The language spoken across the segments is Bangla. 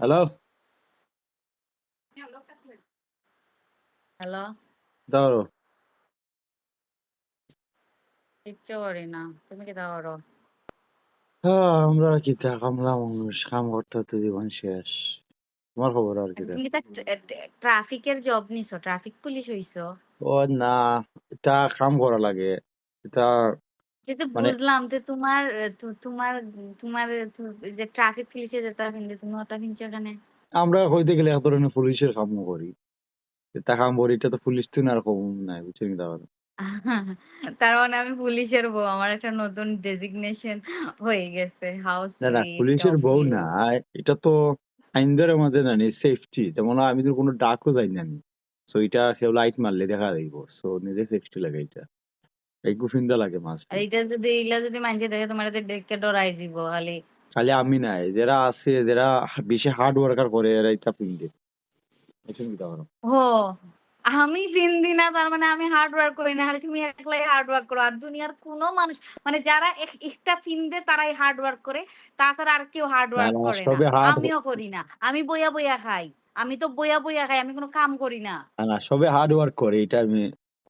হ্যালো হ্যালো দাও কিচ্ছু করি না। তুমি কি করো হ্যাঁ আমরা কি কাম করতে করতে জীবন শেষ। তোমার খবর আর কি তুমি তো ট্রাফিকের জব নিছো ট্রাফিক পুলিশ হইছো? ও না এটা কাম করা লাগে। এটা যেহেতু মানে- বুঝলাম যে তোমার তোমার তোমার তু- যে ট্রাফিক পুলিশে যেটা ফিনলে তুমি ওটা ফিনছো ওখানে আমরা হইতে গেলে এক ধরনের পুলিশের কাম করি। এটা কাম করি এটা তো পুলিশ তো আর কম নাই বুঝছেন তাহলে? তার মানে আমি পুলিশের বউ আমার একটা নতুন ডেজিগনেশন হয়ে গেছে হাউস না না পুলিশের বউ না এটা তো আইনদের মধ্যে জানি সেফটি যেমন আমি তো কোনো ডাকও যাই না সো এটা কেউ লাইট মারলে দেখা যাইব সো নিজে সেফটি লাগে এটা এই গুফিন্দা লাগে মাছ আর এটা যদি এগুলা যদি মানুষে দেখে তোমার দেখে ডরাই দিব খালি। খালি আমি নাই যারা আছে যারা বেশি হার্ড ওয়ার্কার করে এরা এটা পিন্দে বুঝছেন কি ও আমি ফিন্দি না তার মানে আমি হার্ড ওয়ার্ক করি না খালি তুমি একলাই হার্ড ওয়ার্ক করো। আর দুনিয়ার কোনো মানুষ মানে যারা এক- একটা ফিন্দে তারাই হার্ড ওয়ার্ক করে। তাছাড়া আর কেউ হার্ড ওয়ার্ক করে না। আমিও করি না। আমি বইয়া বইয়া খাই। আমি তো বইয়া বইয়া খাই আমি কোনো কাম করি না। না, না সবে হার্ড ওয়ার্ক করে এটা আমি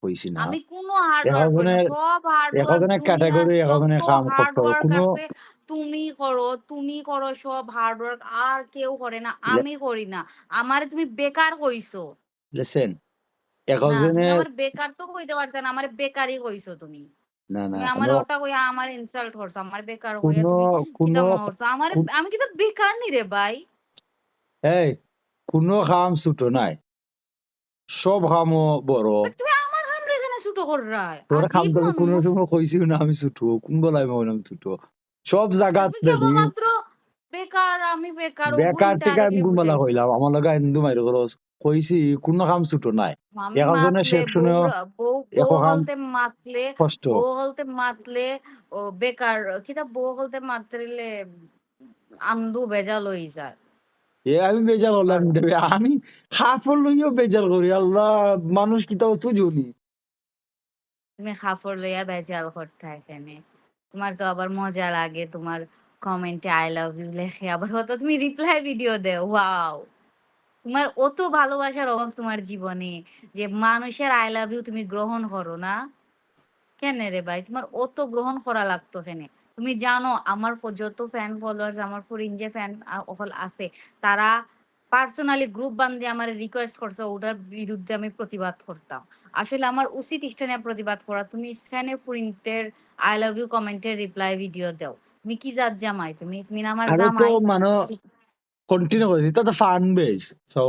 কইছি না। আমি কোনো হার্ড করি না একজনের- সব হার্ড ওয়ার্ক একজনের category, একজনের কাম করতে হবে। কোনো- তুমি করো তুমি করো সব হার্ড ওয়ার্ক আর কেউ করে না আমি করি না। আমারে তুমি বেকার কইছো। লিসেন না তুমি একজনের আমার বেকার তো কইতে পারতে না আমারে বেকারই কইছো তুমি। না না তুমি আমার কোনো- ওটা কইয়া আমার ইনসাল্ট করছ আমার বেকার কইয়া কোনো তুমি কোনো মনে করছ আমার কোন- আমি বেকার নি রে ভাই? এই কোনো কাম ছুটো নাই। সব কামও বড়। তুমি এখানে ছুটো কর রায় তোর আজীব তো কোনো সময় কইছিও না আমি ছুটো কোন ছুটো? সব জায়গাত কেবলমাত্র বেকার আমি বেকার ও বেকার আমি। কইলাম আমার লগা হিন্দু মাইর কইছি কোনো কাম ছুটো? নাই। মাতলে কাম কষ্ট। বউ হলতে মাতলে ও বেকার বউ হলতে আমদু বেজাল হই যায়। এ আমি বেজার হলাম আমি খাফর লইও বেজাল করি। আল্লাহ মানুষ কি তাও তো জনি তুমি খাফর লইয়া বেজাল করতে এখানে তোমার তো আবার মজা লাগে, তোমার কমেন্টে আই লাভ ইউ লেখে। আবার হয়তো তুমি রিপ্লাই ভিডিও দেও। ওয়াও তোমার অত ভালোবাসার অভাব তোমার জীবনে যে মানুষের আই লাভ ইউ তুমি গ্রহণ করো না। কেন রে ভাই? তোমার অত গ্রহণ করা লাগতো কেন? তুমি জানো, আমার যত ফ্যান ফলোয়ার্স আমার ফরিন যে ফ্যান আছে, তারা পার্সোনালি গ্রুপ বান্ধে আমার রিকোয়েস্ট করছে ওটার বিরুদ্ধে আমি প্রতিবাদ করতাম। আসলে আমার উচিত স্থানে প্রতিবাদ করা। তুমি স্থানে ফরিনদের আই লাভ ইউ কমেন্টের রিপ্লাই ভিডিও দাও। তুমি কি জাত জামাই? তুমি তুমি আমার জামাই। মানে কন্টিনিউ করেছি এটা তো ফান বেজ সো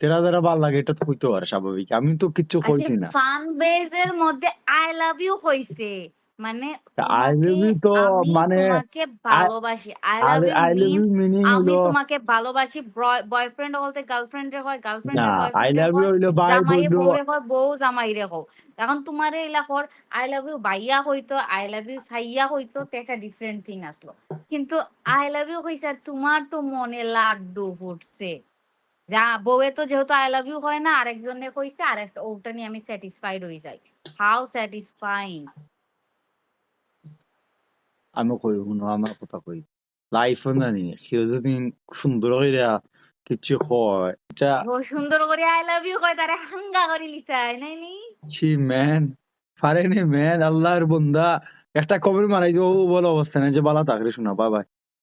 যারা যারা ভালো লাগে এটা তো হইতে পারে স্বাভাবিক। আমি তো কিছু কইছি না। ফান বেজের মধ্যে আই লাভ ইউ হইছে। মানে love you তোমাকে তো আমি মানে তোমাকে ভালোবাসি। I love you I love you meaning আমি হলো তোমাকে ভালোবাসি বয়ফ্রেন্ড বলতে গার্লফ্রেন্ড রে হয় গার্লফ্রেন্ড না আই লাভ ইউ হইল বাই জামাই বউ রে হয় বউ জামাই রে হোক এখন তোমারে এলা কর আই লাভ ইউ বাইয়া হইতো আই লাভ ইউ সাইয়া হইতো তো একটা ডিফারেন্ট থিং আসলো। কিন্তু আই লাভ ইউ কইছে আর তোমার তো মনে লাড্ডু ফুটছে। যা বউয়ে তো যেহেতু আই লাভ ইউ হয় না আরেকজনে কইছে আর একটা ওটা নিয়ে আমি স্যাটিসফাইড হয়ে যাই। হাউ স্যাটিসফাইং আমি কই শুনো আমার কথা কই লাইফ জানি সেও যদি সুন্দর কইরা কিছু কয় এটা ও সুন্দর করে আই লাভ ইউ কয় তারে হাঙ্গা করে লিচাই নাই নি ছি ম্যান পারেনি ম্যান আল্লাহর বন্দা একটা কবর মারাই যে ও বলে অবস্থা নাই যে বালা তাকরে শোনা বাই